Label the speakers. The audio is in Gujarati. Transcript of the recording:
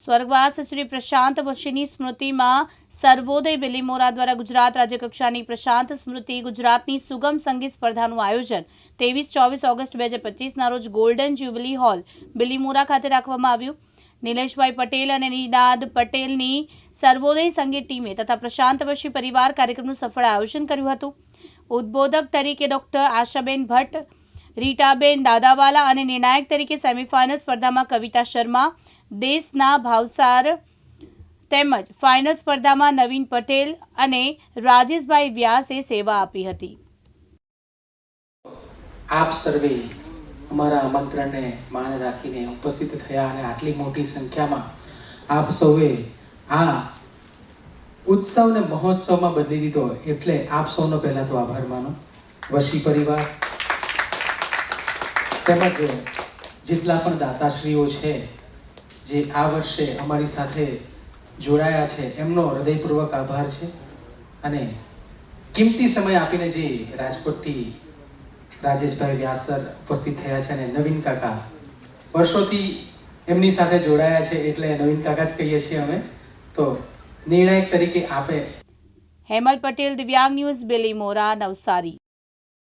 Speaker 1: સ્વર્ગવાસ શ્રી પ્રશાંત વશીની સ્મૃતિમાં સર્વોદય બિલીમોરા દ્વારા ગુજરાત રાજ્યકક્ષાની પ્રશાંત સ્મૃતિ ગુજરાતની સુગમ સંગીત સ્પર્ધાનું આયોજન ત્રેવીસ, ચોવીસ ઓગસ્ટ બે હજાર પચીસના રોજ ગોલ્ડન જ્યુબિલી હોલ બિલીમોરા ખાતે રાખવામાં આવ્યું. નિલેશભાઈ પટેલ અને નિનાદ પટેલની સર્વોદય સંગીત ટીમે તથા પ્રશાંત વશી પરિવાર કાર્યક્રમનું સફળ આયોજન કર્યું હતું. ઉદ્બોધક તરીકે ડોક્ટર આશાબેન ભટ્ટ રીટાબેન દાદાવાલા અને નિર્ણાયક તરીકે સેમીફાઇનલ સ્પર્ધામાં કવિતા શર્મા, દેશના ભાવસાર તેમજ ફાઇનલ સ્પર્ધામાં નવીન પટેલ અને રાજેશભાઈ વ્યાસે સેવા આપી હતી.
Speaker 2: આપ સર્વે અમારા આમંત્રણને માન રાખીને ઉપસ્થિત થયા અને આટલી મોટી સંખ્યામાં આપ સૌએ આ ઉત્સવને મહોત્સવમાં બદલી દીધો એટલે આપ સૌનો પહેલાં તો આભાર માનો. વશી પરિવાર તેમજ જેટલા પણ દાતાશ્રીઓ છે, જે આ વર્ષે અમારી સાથે જોડાયા છે, એમનો હૃદયપૂર્વક આભાર છે. અને કિંમતી સમય આપીને જે રાજકોટથી રાજેશભાઈ વ્યાસર ઉપસ્થિત થયા છે અને નવીન કાકા વર્ષોથી એમની સાથે જોડાયા છે એટલે નવીન કાકા જ કહીએ છીએ અમે. તો નિર્ણાયક તરીકે આપે.
Speaker 1: હેમલ પટેલ, દિવ્યાંગ ન્યૂઝ, બેલી મોરા, નવસારી.